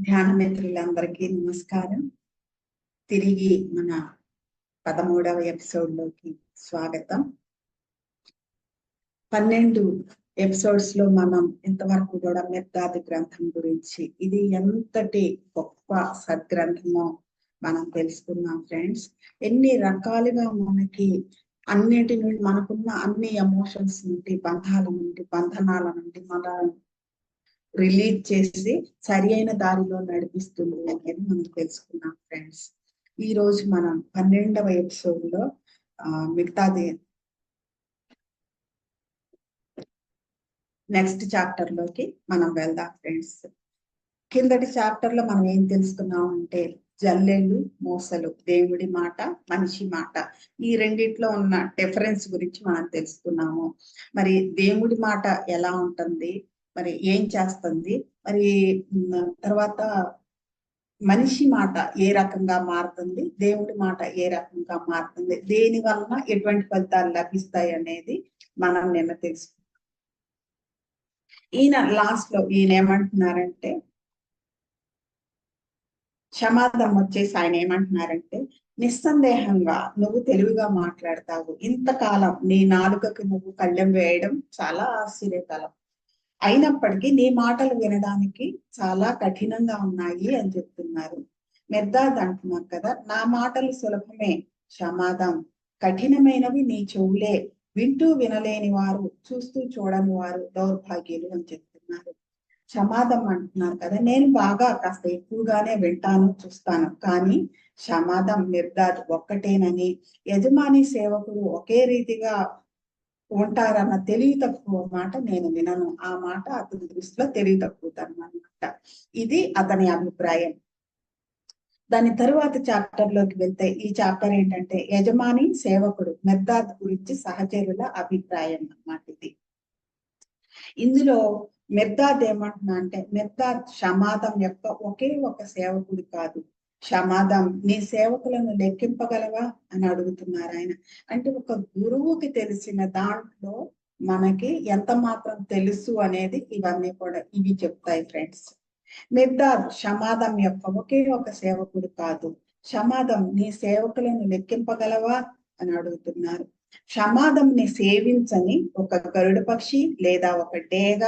ధ్యాన మిత్రులందరికీ నమస్కారం. తిరిగి మన పదమూడవ ఎపిసోడ్లోకి స్వాగతం. పన్నెండు ఎపిసోడ్స్లో మనం ఇంతవరకు కూడా మెత్తాది గ్రంథం గురించి ఇది ఎంతటి గొప్ప సద్గ్రంథమో మనం తెలుసుకున్నాం ఫ్రెండ్స్. ఎన్ని రకాలుగా మనకి అన్నిటి నుండి మనకున్న అన్ని ఎమోషన్స్ నుండి బంధాల నుండి బంధనాల నుండి మనల్ని రిలీజ్ చేసి సరి అయిన దారిలో నడిపిస్తుంది అనేది మనం తెలుసుకున్నాం ఫ్రెండ్స్ ఈ రోజు మనం పన్నెండవ ఎపిసోడ్లో ఆ మిగతాది నెక్స్ట్ చాప్టర్లోకి మనం వెళ్దాం ఫ్రెండ్స్ కిందటి చాప్టర్లో మనం ఏం తెలుసుకున్నాం అంటే జల్లెళ్ళు మోసలు దేవుడి మాట మనిషి మాట. ఈ రెండిట్లో ఉన్న డిఫరెన్స్ గురించి మనం తెలుసుకున్నాము. మరి దేవుడి మాట ఎలా ఉంటుంది? మరి ఏం చేస్తుంది? మరి తర్వాత మనిషి మాట ఏ రకంగా మారుతుంది? దేవుడి మాట ఏ రకంగా మారుతుంది? దేని వలన ఎటువంటి ఫలితాలు లభిస్తాయి అనేది మనం నిన్న తెలుసు ఈయన లాస్ట్లో ఈయన ఏమంటున్నారంటే క్షమాదం వచ్చేసి ఆయన ఏమంటున్నారంటే నిస్సందేహంగా నువ్వు తెలివిగా మాట్లాడతావు. ఇంతకాలం నీ నాలుకకి నువ్వు కళ్ళెం వేయడం చాలా ఆశ్చర్యకరం. అయినప్పటికీ నీ మాటలు వినడానికి చాలా కఠినంగా ఉన్నాయి అని చెప్తున్నారు. మెద్దాద్ అంటున్నారు కదా నా మాటలు సులభమే క్షమాదం. కఠినమైనవి నీ చెవులే వింటూ వినలేని వారు చూస్తూ చూడని వారు దౌర్భాగ్యులు అని చెప్తున్నారు. క్షమాదం అంటున్నారు కదా నేను బాగా కాస్త ఎక్కువగానే వింటాను చూస్తాను. కానీ క్షమాదం నిర్దాద్ ఒక్కటేనని యజమాని సేవకుడు ఒకే రీతిగా ఉంటారన్న తెలివి తక్కువ మాట నేను వినను. ఆ మాట అతని దృష్టిలో తెలివి తక్కువతనం అనమాట ఇది అతని అభిప్రాయం. దాని తరువాత చాప్టర్లోకి వెళ్తే ఈ చాప్టర్ ఏంటంటే యజమాని సేవకుడు మెద్దాద్ గురించి సహచరుల అభిప్రాయం అన్నమాట ఇది. ఇందులో మెద్దాద్ ఏమంటున్నా అంటే మెద్దాద్ సమాధం యొక్క ఒకే ఒక సేవకుడు కాదు. క్షమాదం నీ సేవకులను లెక్కింపగలవా అని అడుగుతున్నారు ఆయన. అంటే ఒక గురువుకి తెలిసిన దాంట్లో మనకి ఎంత మాత్రం తెలుసు అనేది ఇవన్నీ కూడా ఇవి చెప్తాయి ఫ్రెండ్స్. మిర్దాద్ సమాధం యొక్క ఒకే ఒక సేవకుడు కాదు. సమాధం నీ సేవకులను లెక్కింపగలవా అని అడుగుతున్నారు. ని సేవించని ఒక గరుడ పక్షి లేదా ఒక డేగ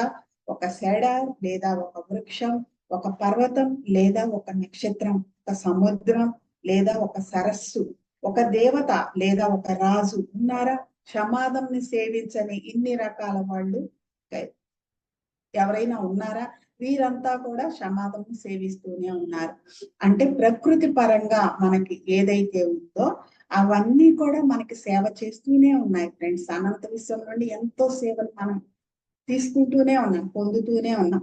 ఒక సెడ లేదా ఒక వృక్షం ఒక పర్వతం లేదా ఒక నక్షత్రం ఒక సముద్రం లేదా ఒక సరస్సు ఒక దేవత లేదా ఒక రాజు ఉన్నారా? క్షమాదంని సేవించని ఇన్ని రకాల వాళ్ళు ఎవరైనా ఉన్నారా? వీరంతా కూడా క్షమాదం సేవిస్తూనే ఉన్నారు. అంటే ప్రకృతి పరంగా మనకి ఏదైతే ఉందో అవన్నీ కూడా మనకి సేవ చేస్తూనే ఉన్నాయి ఫ్రెండ్స్. అనంత విశ్వం నుండి ఎంతో సేవలు మనం తీసుకుంటూనే ఉన్నాం పొందుతూనే ఉన్నాం.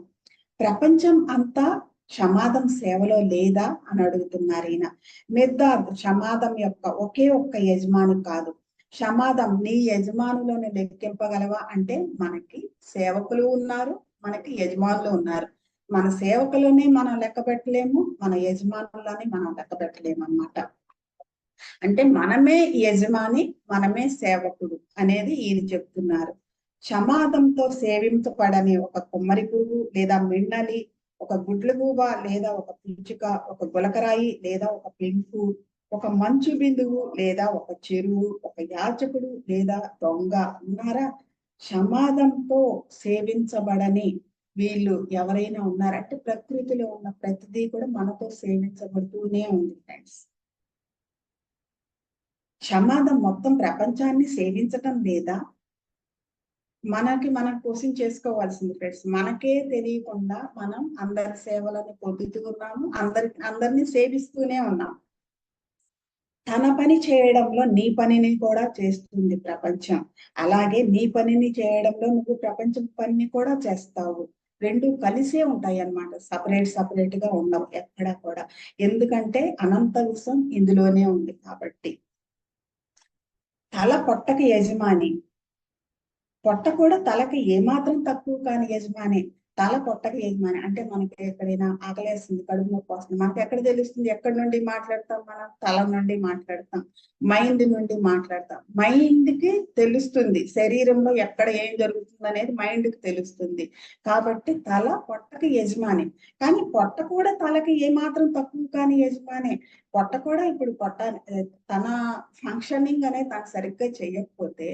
ప్రపంచం అంతా క్షమాదం సేవలో లేదా అని అడుగుతున్నారు ఈయన. మిర్దాద్ క్షమాదం యొక్క ఒకే ఒక్క యజమాని కాదు. క్షమాదం నీ యజమానులను లెక్కింపగలవా? అంటే మనకి సేవకులు ఉన్నారు మనకి యజమానులు ఉన్నారు. మన సేవకులని మనం లెక్క పెట్టలేము మన యజమానులని మనం లెక్క పెట్టలేము అనమాట అంటే మనమే యజమాని మనమే సేవకుడు అనేది ఈయన చెప్తున్నారు. క్షమాదంతో సేవింపబడని ఒక కుమ్మరి పురుగు లేదా మిన్నలి ఒక గుడ్లగూబ లేదా ఒక పిచ్చుక ఒక గులకరాయి లేదా ఒక పెంకు ఒక మంచు బిందువు లేదా ఒక చెరువు ఒక యాచకుడు లేదా దొంగ ఉన్నారా? సమాధంతో సేవించబడని వీళ్ళు ఎవరైనా ఉన్నారంటే ప్రకృతిలో ఉన్న ప్రతిదీ కూడా మనతో సేవించబడుతూనే ఉంది ఫ్రెండ్స్ సమాధం మొత్తం ప్రపంచాన్ని సేవించటం లేదా మనకి మనం కోసం చేసుకోవాల్సింది ఫ్రెండ్స్ మనకే తెలియకుండా మనం అందరి సేవలను పొందుతూ ఉన్నాము. అందరి అందరినీ సేవిస్తూనే ఉన్నాం తన పని చేయడంలో నీ పనిని కూడా చేస్తుంది ప్రపంచం. అలాగే నీ పనిని చేయడంలో నువ్వు ప్రపంచం పనిని కూడా చేస్తావు. రెండు కలిసే ఉంటాయి అన్నమాట. సపరేట్ సపరేట్గా ఉండవు ఎక్కడ కూడా. ఎందుకంటే అనంత విషం ఇందులోనే ఉంది కాబట్టి. తల పొట్టకి యజమాని. పొట్ట కూడా తలకి ఏమాత్రం తక్కువ కాని యజమాని. తల పొట్టకి యజమాని. అంటే మనకి ఎక్కడైనా ఆకలేస్తుంది కడుపు నొప్పి వస్తుంది. మనకి ఎక్కడ తెలుస్తుంది? ఎక్కడి నుండి మాట్లాడతాం మనం? తల నుండి మాట్లాడతాం. మైండ్ నుండి మాట్లాడతాం. మైండ్కి తెలుస్తుంది. శరీరంలో ఎక్కడ ఏం జరుగుతుంది అనేది మైండ్కి తెలుస్తుంది. కాబట్టి తల పొట్టకి యజమాని. కానీ పొట్ట కూడా తలకి ఏమాత్రం తక్కువ కాని యజమాని. పొట్ట కూడా ఇప్పుడు పొట్ట తన ఫంక్షనింగ్ అనేది తను సరిగ్గా చేయకపోతే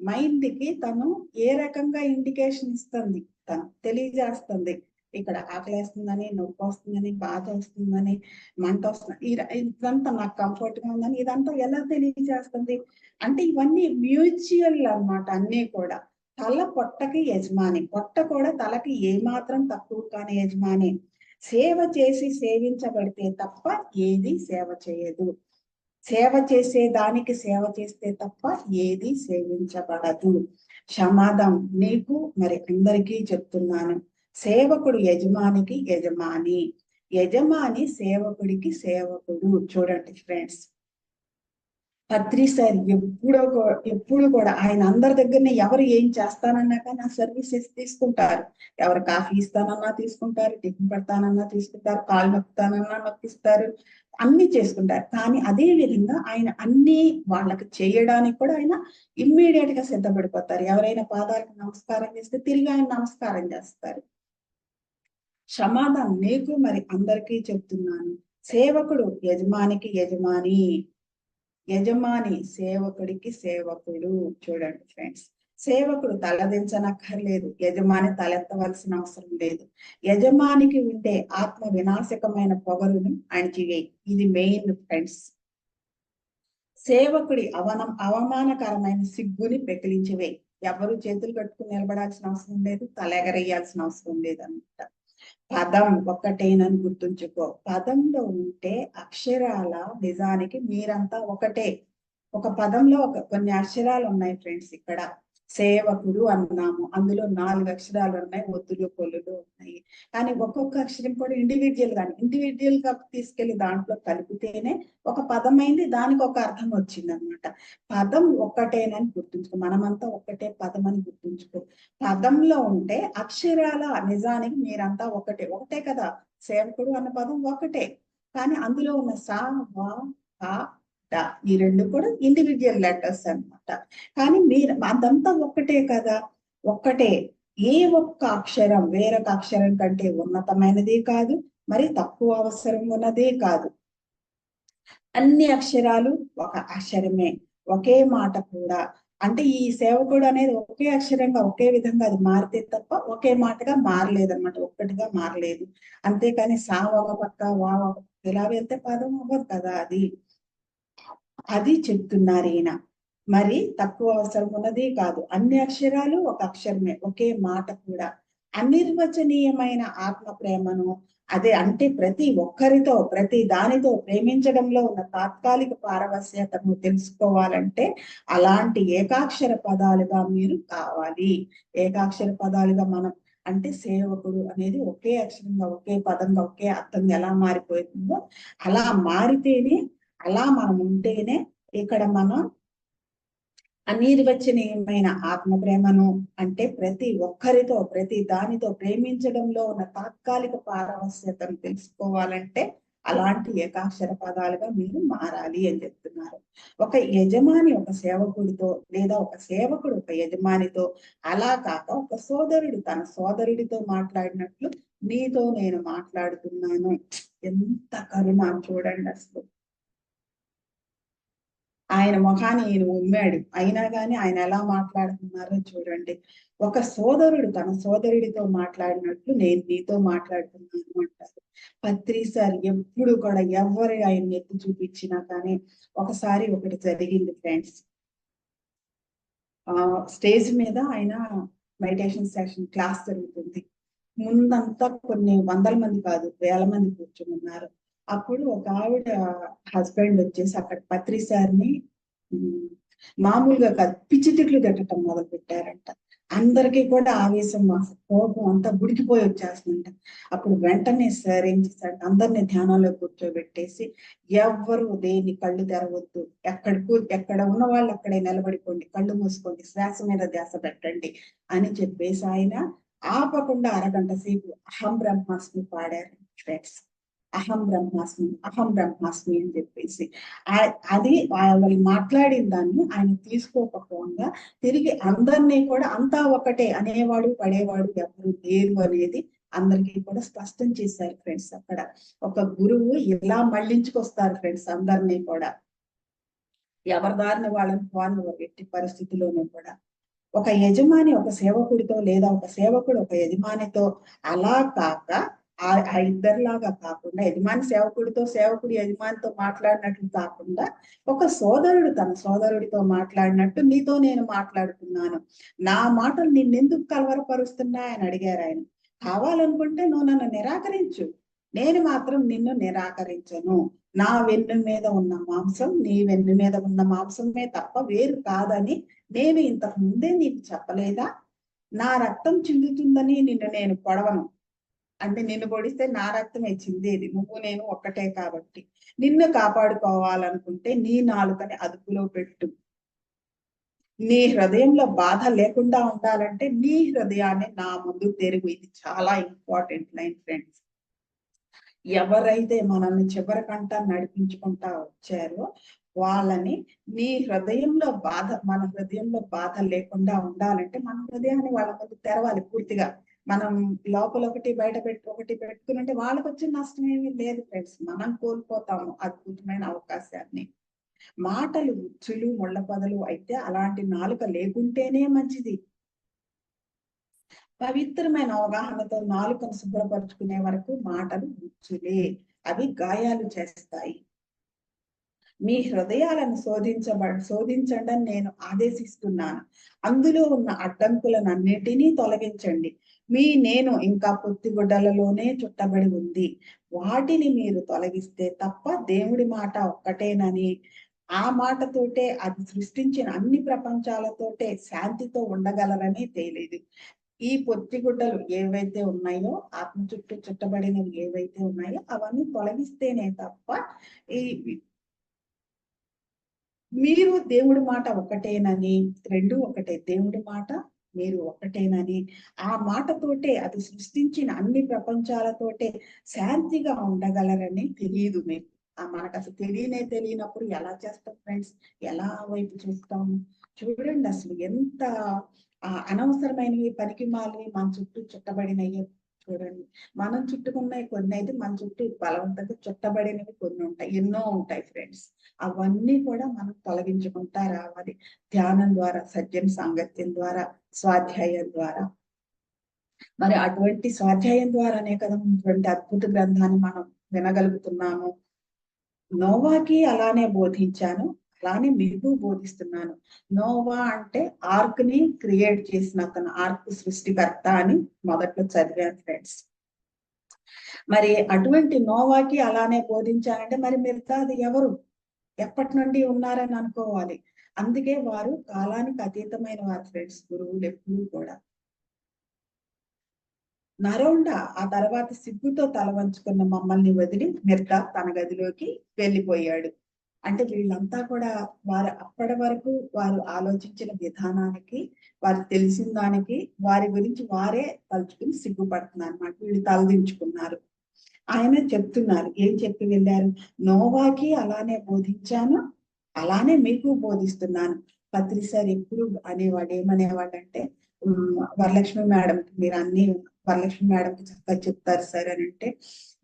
మైండ్కి తను ఏ రకంగా ఇండికేషన్ ఇస్తుంది? తను తెలియజేస్తుంది. ఇక్కడ ఆకలేస్తుందని నొప్పి వస్తుందని బాధ వస్తుందని మంట వస్తుంది ఇదంతా నాకు కంఫర్ట్గా ఉందని ఇదంతా ఎలా తెలియజేస్తుంది? అంటే ఇవన్నీ మ్యూచువల్ అన్నమాట అన్ని కూడా. తల పొట్టకి యజమాని పొట్ట కూడా తలకి ఏమాత్రం తక్కువ కాని యజమాని. సేవ చేసి సేవించబడితే తప్ప ఏది సేవ చేయదు. సేవ చేసే దానికి సేవ చేస్తే తప్ప ఏది సేవించబడదు. సమాధం నీకు మరి అందరికీ చెప్తున్నాను. సేవకుడు యజమానికి యజమాని. యజమాని సేవకుడికి సేవకుడు. చూడండి ఫ్రెండ్స్. పత్రి సార్ ఎప్పుడో ఎప్పుడు కూడా ఆయన అందరి దగ్గరనే ఎవరు ఏం చేస్తానన్నా కానీ సర్వీసెస్ తీసుకుంటారు. ఎవరు కాఫీ ఇస్తానన్నా తీసుకుంటారు టిఫిన్ పెడతానన్నా తీసుకుంటారు కాలు నొక్కుతానన్నా నొక్కిస్తారు అన్ని చేసుకుంటారు. కానీ అదే విధంగా ఆయన అన్ని వాళ్ళకి చేయడానికి కూడా ఆయన ఇమ్మీడియట్గా సిద్ధపడిపోతారు. ఎవరైనా పాదాలకు నమస్కారం చేస్తే తిరిగి ఆయన నమస్కారం చేస్తారు. సమాధానం నీకు మరి అందరికీ చెప్తున్నాను. సేవకుడు యజమానికి యజమాని. యజమాని సేవకుడికి సేవకుడు చూడండి ఫ్రెండ్స్. సేవకుడు తలదించనక్కర్లేదు. యజమాని తలెత్తవలసిన అవసరం లేదు. యజమానికి ఉండే ఆత్మ వినాశకమైన పొగరుని అణిచివేయి ఇది మెయిన్ ఫ్రెండ్స్. సేవకుడి అవనం అవమానకరమైన సిగ్గుని పెకిలించివేయి ఎవరు చేతులు కట్టుకుని నిలబడాల్సిన అవసరం లేదు. తలెగరేయాల్సిన అవసరం లేదు అనమాట పదం ఒక్కటేనని గుర్తుంచుకో. పదంలో ఉంటే అక్షరాల నిజానికి మీరంతా ఒకటే. ఒక పదంలో ఒక కొన్ని అక్షరాలు ఉన్నాయి ఫ్రెండ్స్ ఇక్కడ. సేవకుడు అన్నాము. అందులో నాలుగు అక్షరాలు ఉన్నాయి ఒత్తులు కొల్లులు ఉన్నాయి. కానీ ఒక్కొక్క అక్షరం కూడా ఇండివిజువల్ గాని. ఇండివిజువల్గా తీసుకెళ్ళి దాంట్లో కలిపితేనే ఒక పదమైంది దానికి ఒక అర్థం వచ్చింది అనమాట పదం ఒక్కటేనని గుర్తుంచుకో. మనమంతా ఒక్కటే పదం అని గుర్తుంచుకో. పదంలో ఉంటే అక్షరాల నిజానికి మీరంతా ఒకటే. ఒకటే కదా. సేవకుడు అన్న పదం ఒకటే. కానీ అందులో ఉన్న సా వా ఈ రెండు కూడా ఇండివిజువల్ లెటర్స్ అనమాట కానీ మీరు అదంతా ఒక్కటే కదా? ఒక్కటే. ఏ ఒక్క అక్షరం వేరొక అక్షరం కంటే ఉన్నతమైనది కాదు మరి తక్కువ అవసరం ఉన్నదే కాదు. అన్ని అక్షరాలు ఒక అక్షరమే ఒకే మాట కూడా. అంటే ఈ సేవకుడు అనేది ఒకే అక్షరంగా ఒకే విధంగా అది మారితే తప్ప ఒకే మాటగా మారలేదు అనమాట ఒక్కటిగా మారలేదు. అంతేకాని సా ఒక పక్క వా ఒక ఇలా వెళ్తే పదం అవ్వదు కదా అది. అది చెప్తున్నారు ఈయన మరి తక్కువ అవసరం ఉన్నది కాదు. అన్ని అక్షరాలు ఒక అక్షరమే ఒకే మాట కూడా. అనిర్వచనీయమైన ఆత్మ ప్రేమను అదే అంటే ప్రతి ఒక్కరితో ప్రతి దానితో ప్రేమించడంలో ఉన్న తాత్కాలిక పారవశ్యతను తెలుసుకోవాలంటే అలాంటి ఏకాక్షర పదాలుగా మీరు కావాలి. ఏకాక్షర పదాలుగా మనం అంటే సేవకుడు అనేది ఒకే అక్షరంగా ఒకే పదంగా ఒకే అర్థంగా ఎలా మారిపోతుందో అలా మారితేనే అలా మనం ఉంటేనే ఇక్కడ మనం అనిర్వచనీయమైన ఆత్మ ప్రేమను అంటే ప్రతి ఒక్కరితో ప్రతి దానితో ప్రేమించడంలో ఉన్న తాత్కాలిక పారవశ్యతను తెలుసుకోవాలంటే అలాంటి ఏకాక్షర పదాలుగా మీరు మారాలి అని చెప్తున్నారు. ఒక యజమాని ఒక సేవకుడితో లేదా ఒక సేవకుడు ఒక యజమానితో అలా కాక ఒక సోదరుడు తన సోదరుడితో మాట్లాడినట్లు నీతో నేను మాట్లాడుతున్నాను. ఎంత కరుణ చూడండి అసలు. ఆయన ముఖాన్ని ఈయన ఉమ్మాడు. అయినా కానీ ఆయన ఎలా మాట్లాడుతున్నారో చూడండి. ఒక సోదరుడు తన సోదరుడితో మాట్లాడినట్లు నేను నీతో మాట్లాడుతున్నాను అంటారు. పత్రిసారి ఎప్పుడు కూడా ఎవరు ఆయన ఎత్తి చూపించినా కానీ ఒకసారి ఒకటి జరిగింది ఫ్రెండ్స్. ఆ స్టేజ్ మీద ఆయన మెడిటేషన్ సెషన్ క్లాస్ జరుగుతుంది. ముందంతా కొన్ని వందల మంది కాదు వేల మంది కూర్చుని ఉన్నారు. అప్పుడు ఒక ఆవిడ హస్బెండ్ వచ్చేసి అక్కడ పత్రి సార్ని మామూలుగా కాదు పిచ్చి తిట్లు తిట్టడం మొదలు పెట్టారంట అందరికీ కూడా ఆవేశం కోపం అంతా గుడికిపోయి వచ్చేస్తుందంట. అప్పుడు వెంటనే సార్ ఏం చేశాడు అందరినీ ధ్యానంలో కూర్చోబెట్టేసి ఎవ్వరు దేని కళ్ళు తెరవద్దు. ఎక్కడ ఎక్కడ ఉన్న వాళ్ళు అక్కడే నిలబడిపోండి కళ్ళు మూసుకోండి శ్వాస మీద ధ్యాస పెట్టండి అని చెప్పేసి ఆయన ఆపకుండా అరగంట సేపు అహం బ్రహ్మాస్మి పాడారు ఫ్రెండ్స్. అహం బ్రహ్మాస్మి అహం బ్రహ్మాస్మి అని చెప్పేసి. అది వాళ్ళు మాట్లాడిన దాన్ని ఆయన తీసుకోకపోగా తిరిగి అందరినీ కూడా అంతా ఒకటే అనేవాడు పడేవాడు ఎవరు లేరు అనేది అందరికీ కూడా స్పష్టం చేశారు ఫ్రెండ్స్ అక్కడ. ఒక గురువు ఇలా మళ్ళించుకొస్తారు ఫ్రెండ్స్ అందరినీ కూడా. ఎవరి దారిని వాళ్ళని వాళ్ళు ఎట్టి పరిస్థితిలోనూ కూడా. ఒక యజమాని ఒక సేవకుడితో లేదా ఒక సేవకుడు ఒక యజమానితో అలా కాక ఇద్దరిలాగా కాకుండా యజమాని సేవకుడితో సేవకుడు యజమానితో మాట్లాడినట్లు కాకుండా ఒక సోదరుడు తన సోదరుడితో మాట్లాడినట్టు నీతో నేను మాట్లాడుతున్నాను. నా మాటలు నిన్నెందుకు కలవరపరుస్తున్నా అని అడిగారు ఆయన. కావాలనుకుంటే నువ్వు నన్ను నిరాకరించు. నేను మాత్రం నిన్ను నిరాకరించను. నా వెన్ను మీద ఉన్న మాంసం నీ వెన్ను మీద ఉన్న మాంసమే తప్ప వేరు కాదని నేను ఇంతకు ముందే నీకు చెప్పలేదా? నా రక్తం చిందుతుందని నిన్ను నేను పొడవను. అంటే నిన్ను పొడిస్తే నా రక్తమే చిందేది నువ్వు నేను ఒక్కటే కాబట్టి. నిన్ను కాపాడుకోవాలనుకుంటే నీ నాలుకని అదుపులో పెట్టు. నీ హృదయంలో బాధ లేకుండా ఉండాలంటే నీ హృదయాన్ని నా ముందు తెరుగు. ఇది చాలా ఇంపార్టెంట్ లైన్ ఫ్రెండ్స్. ఎవరైతే మనల్ని చివరికంట నడిపించుకుంటా వచ్చారో వాళ్ళని నీ హృదయంలో బాధ మన హృదయంలో బాధ లేకుండా ఉండాలంటే మన హృదయాన్ని వాళ్ళ ముందు తెరవాలి పూర్తిగా. మనం లోపల ఒకటి బయట పెట్టి ఒకటి పెట్టుకుని వాళ్ళకి వచ్చిన నష్టం ఏమీ లేదు ఫ్రెండ్స్. మనం కోల్పోతాము అద్భుతమైన అవకాశాన్ని. మాటలు ఉచ్చులు ముళ్ళ పదలు అయితే అలాంటి నాలుక లేకుంటేనే మంచిది. పవిత్రమైన అవగాహనతో నాలుకను శుభ్రపరుచుకునే వరకు మాటలు ఉచ్చులే అవి గాయాలు చేస్తాయి. మీ హృదయాలను శోధించబ శోధించడం నేను ఆదేశిస్తున్నాను. అందులో ఉన్న అడ్డంకులను అన్నిటినీ తొలగించండి. మీ నేను ఇంకా పొత్తిగుడ్డలలోనే చుట్టబడి ఉంది. వాటిని మీరు తొలగిస్తే తప్ప దేవుడి మాట ఒక్కటేనని. ఆ మాటతోటే అది సృష్టించిన అన్ని ప్రపంచాలతోటే శాంతితో ఉండగలరని తేలేదు. ఈ పొత్తిగుడ్డలు ఏవైతే ఉన్నాయో ఆత్మ చుట్టూ చుట్టబడినవి ఏవైతే ఉన్నాయో అవన్నీ తొలగిస్తేనే తప్ప ఈ మీరు దేవుడి మాట ఒకటేనని రెండు ఒకటే దేవుడి మాట మీరు ఒకటేనని ఆ మాటతోటే అది సృష్టించిన అన్ని ప్రపంచాలతోటే శాంతిగా ఉండగలరని తెలియదు మీకు. మనకు అసలు తెలియనే తెలియనప్పుడు ఎలా చేస్తాం ఫ్రెండ్స్? ఎలా వైపు చూస్తాము చూడండి అసలు ఎంత అనవసరమైనవి పనికి మాలివి మన చుట్టూ చుట్టబడినవి చూడండి. మనం చుట్టుకున్నవి కొన్ని అయితే మన చుట్టూ బలవంతంగా చుట్టబడినవి కొన్ని ఉంటాయి. ఎన్నో ఉంటాయి ఫ్రెండ్స్ అవన్నీ కూడా మనం తొలగించుకుంటా రావాలి. ధ్యానం ద్వారా సజ్జన సాంగత్యం ద్వారా స్వాధ్యాయం ద్వారా. మరి అటువంటి స్వాధ్యాయం ద్వారానే కదా ఇటువంటి అద్భుత గ్రంథాన్ని మనం వినగలుగుతున్నాము. నోవాకి అలానే బోధించాను. అలానే మీకు బోధిస్తున్నాను. నోవా అంటే ఆర్క్ని క్రియేట్ చేసిన అతను ఆర్క్ సృష్టికర్త అని మొదట్లో చదివాను ఫ్రెండ్స్. మరి అటువంటి నోవాకి అలానే బోధించాలంటే మరి మిగతా అది ఎవరు? ఎప్పటి నుండి ఉన్నారని అనుకోవాలి. అందుకే వారు కాలానికి అతీతమైన వారు ఫ్రెండ్స్ గురువులు ఎప్పుడూ కూడా. నరోండ ఆ తర్వాత సిగ్గుతో తల వంచుకున్న మమ్మల్ని వదిలి మిర్తా తన గదిలోకి వెళ్ళిపోయాడు. అంటే వీళ్ళంతా కూడా వారు అప్పటి వరకు వారు ఆలోచించిన విధానానికి వారు తెలిసిన దానికి వారి గురించి వారే తలుచుకుని సిగ్గుపడుతున్నారు అనమాట వీళ్ళు తలదించుకున్నారు. ఆయన చెప్తున్నారు ఏం చెప్పి వెళ్ళారు? నోవాకి అలానే బోధించాను అలానే మీకు బోధిస్తున్నాను. పత్రి సార్ ఎప్పుడు అనేవాడు ఏమనేవాడు అంటే వరలక్ష్మి మేడం మీరు అన్ని వరలక్ష్మి మేడంకి చక్కగా చెప్తారు సార్ అని అంటే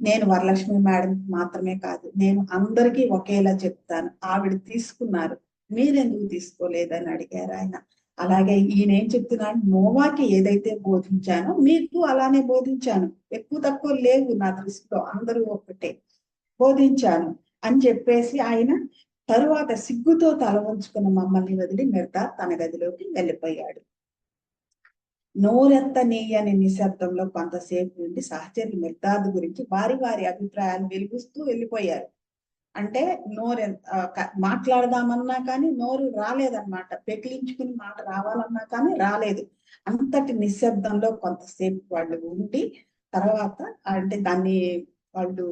నేను వరలక్ష్మి మేడం మాత్రమే కాదు నేను అందరికీ ఒకేలా చెప్తాను. ఆవిడ తీసుకున్నారు మీరెందుకు తీసుకోలేదని అడిగారు ఆయన. అలాగే ఈయన ఏం చెప్తున్నాడు నోవాకి ఏదైతే బోధించానో మీకు అలానే బోధించాను. ఎక్కువ తక్కువ లేవు నా దృష్టిలో అందరూ ఒకటే బోధించాను. అని చెప్పేసి ఆయన తరువాత సిగ్గుతో తల ఉంచుకున్న మమ్మల్ని వదిలి మిగతా తన గదిలోకి వెళ్ళిపోయాడు. నోరెత్తనీయని నిశ్శబ్దంలో కొంతసేపు ఉండి సహచరులు మిర్దాదు గురించి వారి వారి అభిప్రాయాలు వెలుగుస్తూ వెళ్ళిపోయారు. అంటే నోరు మాట్లాడదామన్నా కానీ నోరు రాలేదన్నమాట. పెకిలించుకుని మాట రావాలన్నా కానీ రాలేదు. అంతటి నిశ్శబ్దంలో కొంతసేపు వాళ్ళు ఉండి తర్వాత అంటే దాన్ని వాళ్ళు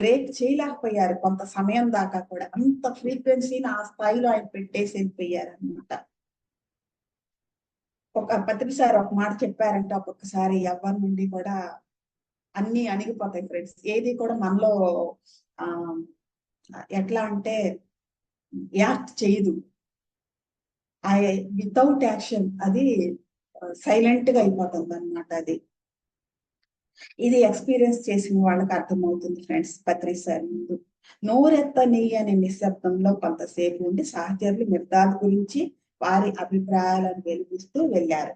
బ్రేక్ చేయలేకపోయారు. కొంత సమయం దాకా కూడా అంత ఫ్రీక్వెన్సీని ఆ స్థాయిలో ఆయన పెట్టేసి వెళ్ళిపోయారు అనమాట ఒక పత్రిసారి ఒక మాట చెప్పారంట ఒక్కొక్కసారి ఎవరి నుండి కూడా అన్ని అణిగిపోతాయి ఫ్రెండ్స్ ఏది కూడా మనలో ఆ ఎట్లా అంటే యాక్ట్ చేయదు. ఐ వితౌట్ యాక్షన్ అది సైలెంట్గా అయిపోతుంది అనమాట అది. ఇది ఎక్స్పీరియన్స్ చేసిన వాళ్ళకి అర్థమవుతుంది ఫ్రెండ్స్ పత్రిసారి ముందు. నోరెత్తని అనే నిశ్శబ్దంలో కొంతసేపు ఉండి సహచరులు మిర్దాద్ గురించి వారి అభిప్రాయాలను వెలిగిస్తూ వెళ్ళారు.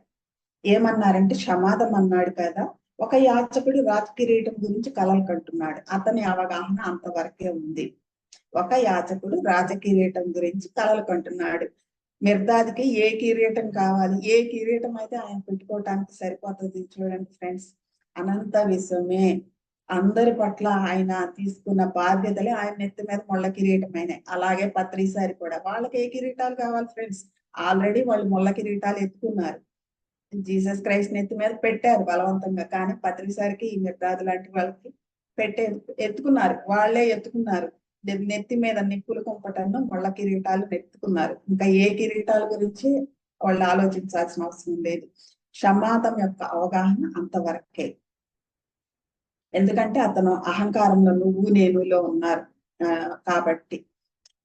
ఏమన్నారంటే క్షమాదం అన్నాడు కదా ఒక యాచకుడు రాజ కిరీటం గురించి కలలు కంటున్నాడు. అతని అవగాహన అంతవరకే ఉంది. ఒక యాచకుడు రాజకిరీటం గురించి కలలు కంటున్నాడు. మిర్దాదికి ఏ కిరీటం కావాలి? ఏ కిరీటం అయితే ఆయన పెట్టుకోవటానికి సరిపోతుంది చూడండి ఫ్రెండ్స్. అనంత విశ్వమే. అందరి పట్ల ఆయన తీసుకున్న బాధ్యతలే ఆయన నెత్తి మీద ముళ్ళ కిరీటమైనాయి. అలాగే పత్రిసారి కూడా. వాళ్ళకి ఏ కిరీటాలు కావాలి ఫ్రెండ్స్? ఆల్రెడీ వాళ్ళు ముళ్ళ కిరీటాలు ఎత్తుకున్నారు. జీసస్ క్రైస్ట్ నెత్తి మీద పెట్టారు బలవంతంగా. కానీ పత్రికసారికి ఈ మిర్దాదు లాంటి వాళ్ళకి పెట్టే ఎత్తుకున్నారు. వాళ్ళే ఎత్తుకున్నారు. నెత్తి మీద నిప్పులు కుంపటను ముళ్ళ కిరీటాలు ఎత్తుకున్నారు ఇంకా ఏ కిరీటాల గురించి వాళ్ళు ఆలోచించాల్సిన అవసరం లేదు. క్షమాతం యొక్క అవగాహన అంతవరకే. ఎందుకంటే అతను అహంకారంలో నువ్వు నేనులో ఉన్నారు. కాబట్టి.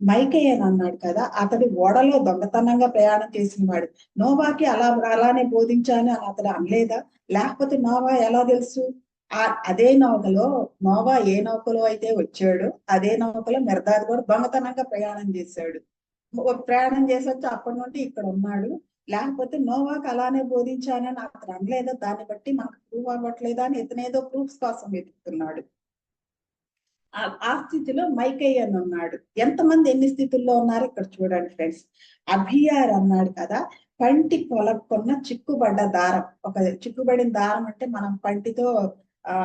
మైకేయన్ అన్నాడు కదా అతడి ఓడలో దొంగతనంగా ప్రయాణం చేసిన వాడు నోవాకి అలా అలానే బోధించాను అని అతడు అనలేదా? లేకపోతే నోవా ఎలా తెలుసు? ఆ అదే నౌకలో నోవా ఏ నౌకలో అయితే వచ్చాడు అదే నౌకలో మిర్దాద్ కూడా దొంగతనంగా ప్రయాణం చేశాడు. ప్రయాణం చేసి వచ్చి అప్పటి నుండి ఇక్కడ ఉన్నాడు. లేకపోతే నోవాకి అలానే బోధించానని అతను అనలేదా? దాన్ని బట్టి మనకు ప్రూవ్ అవ్వట్లేదా అని ఇతనేదో ప్రూఫ్స్ కోసం వెతుకుతున్నాడు. ఆ స్థితిలో మైకయ్య అని ఉన్నాడు. ఎంతమంది ఎన్ని స్థితుల్లో ఉన్నారు ఇక్కడ చూడండి ఫ్రెండ్స్. అభియార్ అన్నాడు కదా పంటి పొలక్కున్న చిక్కుబడ్డ దారం. ఒక చిక్కుబడిన దారం అంటే మనం పంటితో ఆ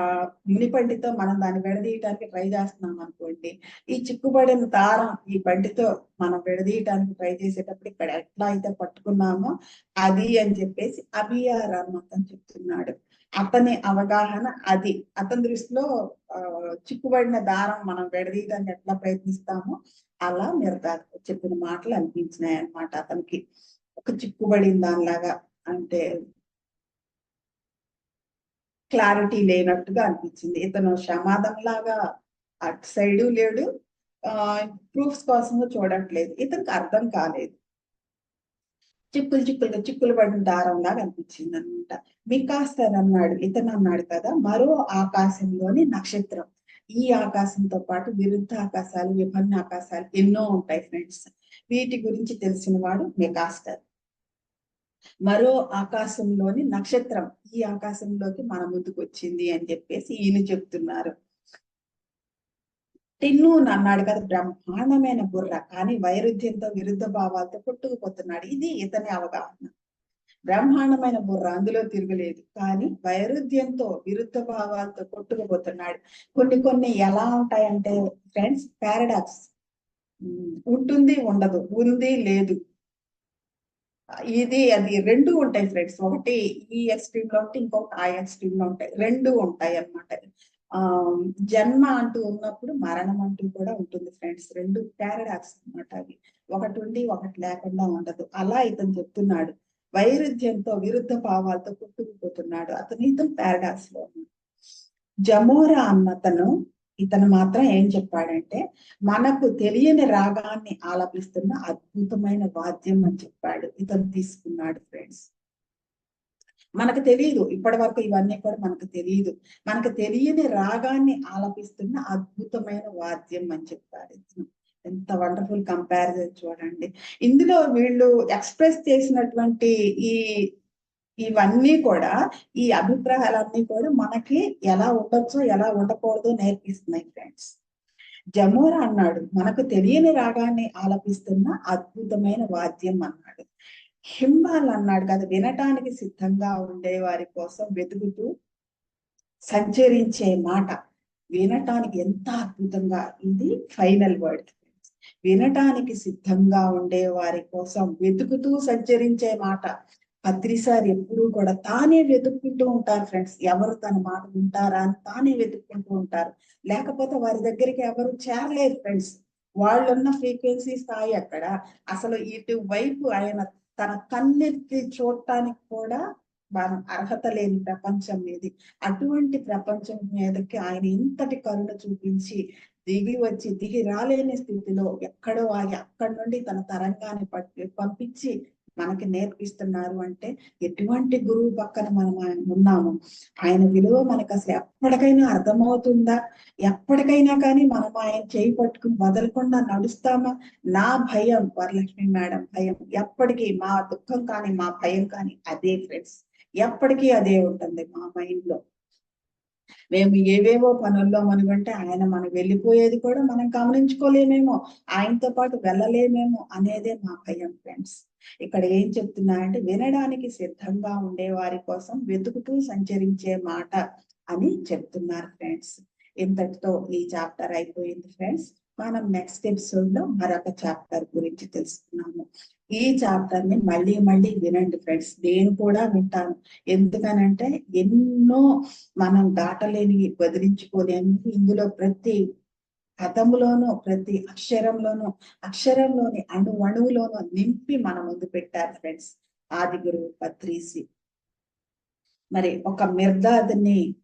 మునిపంటితో మనం దాన్ని విడదీయటానికి ట్రై చేస్తున్నాం అనుకోండి. ఈ చిక్కుబడిన దారం ఈ బండితో మనం విడదీయటానికి ట్రై చేసేటప్పుడు ఇక్కడ ఎట్లా అయితే పట్టుకున్నామో అది అని చెప్పేసి అభియార్ మొత్తం చెప్తున్నాడు. అతని అవగాహన అది. అతని దృష్టిలో ఆ చిక్కుబడిన దారం మనం విడదీయడానికి ఎట్లా ప్రయత్నిస్తామో అలా మీరు చెప్పిన మాటలు అనిపించినాయి అనమాట అతనికి. ఒక చిక్కుబడిన దానిలాగా అంటే క్లారిటీ లేనట్టుగా అనిపించింది. ఇతను సమాధం లాగా అటు సైడు లేడు. ఆ ప్రూఫ్స్ కోసం చూడట్లేదు. ఇతనికి అర్థం కాలేదు. చిక్కులు చిక్కులుగా చిక్కులు పడిన దారం లాగా అనిపించింది అనమాట వికాస్తర్ అన్నాడు ఇతను అన్నాడు కదా మరో ఆకాశంలోని నక్షత్రం. ఈ ఆకాశంతో పాటు విరుద్ధ ఆకాశాలు విభిన్న ఆకాశాలు ఎన్నో ఉంటాయి ఫ్రెండ్స్. వీటి గురించి తెలిసిన వాడు మెకాస్టర్ మరో ఆకాశంలోని నక్షత్రం ఈ ఆకాశంలోకి మన ముందుకు వచ్చింది అని చెప్పేసి ఈయన చెప్తున్నారు. టిన్ను అన్నాడు కదా బ్రహ్మాండమైన బుర్ర కానీ వైరుధ్యంతో విరుద్ధ భావాలతో కొట్టుకుపోతున్నాడు. ఇది ఇతని అవగాహన. బ్రహ్మాండమైన బుర్ర అందులో తిరగలేదు కానీ వైరుధ్యంతో విరుద్ధ భావాలతో కొట్టుకుపోతున్నాడు. కొన్ని కొన్ని ఎలా ఉంటాయంటే ఫ్రెండ్స్ పారాడాక్స్ ఉంటుంది ఉండదు ఉంది లేదు. ఇది అది రెండు ఉంటాయి ఫ్రెండ్స్ ఒకటి ఈ ఎక్స్ట్రీమ్లో ఉంటే ఇంకొకటి ఆ ఎక్స్ట్రీమ్లో ఉంటాయి రెండు ఉంటాయి అన్నమాట. జన్మ అంటూ ఉన్నప్పుడు మరణం అంటూ కూడా ఉంటుంది ఫ్రెండ్స్. రెండు పారాడాక్స్ అనమాట అవి. ఒకటి ఉండి ఒకటి లేకుండా ఉండదు. అలా ఇతను చెప్తున్నాడు. వైరుధ్యంతో విరుద్ధ భావాలతో పుట్టుకుపోతున్నాడు అతను ఇతను పారాడాక్స్లో ఉన్నాడు. జమోరా అన్నతను ఇతను మాత్రం ఏం చెప్పాడంటే మనకు తెలియని రాగాన్ని ఆలపిస్తున్న అద్భుతమైన వాద్యం అని చెప్పాడు. ఇతను తీసుకున్నాడు ఫ్రెండ్స్. మనకు తెలియదు ఇప్పటి వరకు ఇవన్నీ కూడా మనకు తెలియదు మనకు తెలియని రాగాన్ని ఆలపిస్తున్న అద్భుతమైన వాద్యం అని చెప్తారు ఎంత వండర్ఫుల్ కంపారిజన్ చూడండి. ఇందులో వీళ్ళు ఎక్స్ప్రెస్ చేసినటువంటి ఈ ఇవన్నీ కూడా ఈ అభిప్రాయాలన్నీ కూడా మనకి ఎలా ఉండొచ్చో ఎలా ఉండకూడదో నేర్పిస్తున్నాయి ఫ్రెండ్స్. జమోరా అన్నాడు మనకు తెలియని రాగాన్ని ఆలపిస్తున్న అద్భుతమైన వాద్యం అన్నాడు. హింబాల్ అన్నాడు కదా వినటానికి సిద్ధంగా ఉండే వారి కోసం వెతుకుతూ సంచరించే మాట. వినటానికి ఎంత అద్భుతంగా ఇది ఫైనల్ వర్డ్. వినటానికి సిద్ధంగా ఉండే వారి కోసం వెతుకుతూ సంచరించే మాట. పత్రిసారి ఎప్పుడూ కూడా తానే వెతుక్కుంటూ ఉంటారు ఫ్రెండ్స్. ఎవరు తన మాట వింటారా అని తానే వెతుక్కుంటూ ఉంటారు. లేకపోతే వారి దగ్గరికి ఎవరు చేరలేదు ఫ్రెండ్స్. వాళ్ళున్న ఫ్రీక్వెన్సీ స్థాయి అక్కడ. అసలు ఇటు వైపు ఆయన తన కన్నెత్తి చూడటానికి కూడా మనం అర్హత లేని ప్రపంచం మీది అటువంటి ప్రపంచం మీదకి ఆయన ఇంతటి కరుణ చూపించి దిగి వచ్చి దిగి రాలేని స్థితిలో ఎక్కడో ఆగి అక్కడి నుండి తన తరంగాన్ని పంపించి మనకి నేర్పిస్తున్నారు అంటే ఎటువంటి గురువు పక్కన మనం ఆయన ఉన్నాము? ఆయన విలువ మనకు అసలు ఎప్పటికైనా అర్థమవుతుందా? ఎప్పటికైనా కానీ మనం ఆయన చేయి పట్టుకుని వదలకుండా నడుస్తామా? నా భయం వరలక్ష్మి మేడం భయం. ఎప్పటికీ మా దుఃఖం కానీ మా భయం కానీ అదే ఫ్రెండ్స్ ఎప్పటికీ అదే ఉంటుంది మా మైండ్లో. మేము ఏవేవో పనుల్లో మనకంటే ఆయన మనం వెళ్ళిపోయేది కూడా మనం గమనించుకోలేమేమో ఆయనతో పాటు వెళ్ళలేమేమో అనేదే మా భయం ఫ్రెండ్స్ ఇక్కడ ఏం చెప్తున్నారంటే వినడానికి సిద్ధంగా ఉండే వారి కోసం వెతుకుతూ సంచరించే మాట అని చెప్తున్నారు ఫ్రెండ్స్ ఇంతటితో ఈ చాప్టర్ అయిపోయింది ఫ్రెండ్స్ మనం నెక్స్ట్ ఎపిసోడ్లో మరొక చాప్టర్ గురించి తెలుసుకున్నాము. ఈ చాప్టర్ని మళ్ళీ మళ్ళీ వినండి ఫ్రెండ్స్ నేను కూడా వింటాను. ఎందుకనంటే ఎన్నో మనం దాటలేని వదిలించుకోలేని ఇందులో ప్రతి పదములోనూ ప్రతి అక్షరంలోనూ అక్షరంలోని అణు అణువులోనూ నింపి మన ముందు పెట్టారు ఫ్రెండ్స్ ఆది గురువు పత్రిసి. మరి ఒక మిర్దాద్ని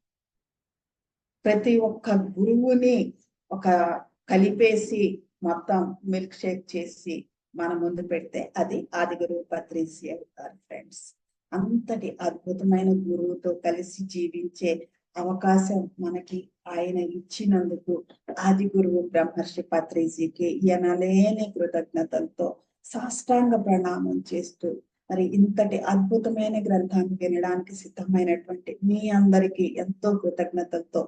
ప్రతి ఒక్క గురువుని ఒక కలిపేసి మొత్తం మిల్క్ షేక్ చేసి మన ముందు పెడితే అది ఆది గురువు పత్రిసి అవుతారు ఫ్రెండ్స్. అంతటి అద్భుతమైన గురువుతో కలిసి జీవించే అవకాశం మనకి ఆయన ఇచ్చినందుకు ఆది గురువు బ్రహ్మర్షి పత్రిజీకి ఎనలేని కృతజ్ఞతలతో సాష్టాంగ ప్రణామం చేస్తూ మరి ఇంతటి అద్భుతమైన గ్రంథాన్ని వినడానికి సిద్ధమైనటువంటి మీ అందరికీ ఎంతో కృతజ్ఞతలతో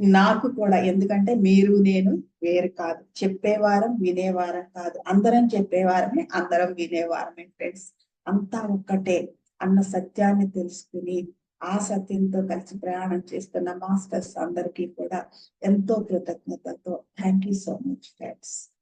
నాకు కూడా ఎందుకంటే మీరు నేను వేరు కాదు. చెప్పేవారం వినేవారం కాదు. అందరం చెప్పేవారమే అందరం వినేవారమే ఫ్రెండ్స్ అంతా ఒక్కటే. అన్న సత్యాన్ని తెలుసుకుని ఆ సత్యంతో కలిసి ప్రయాణం చేస్తున్న మాస్టర్స్ అందరికీ కూడా ఎంతో కృతజ్ఞతతో. Thank you so much friends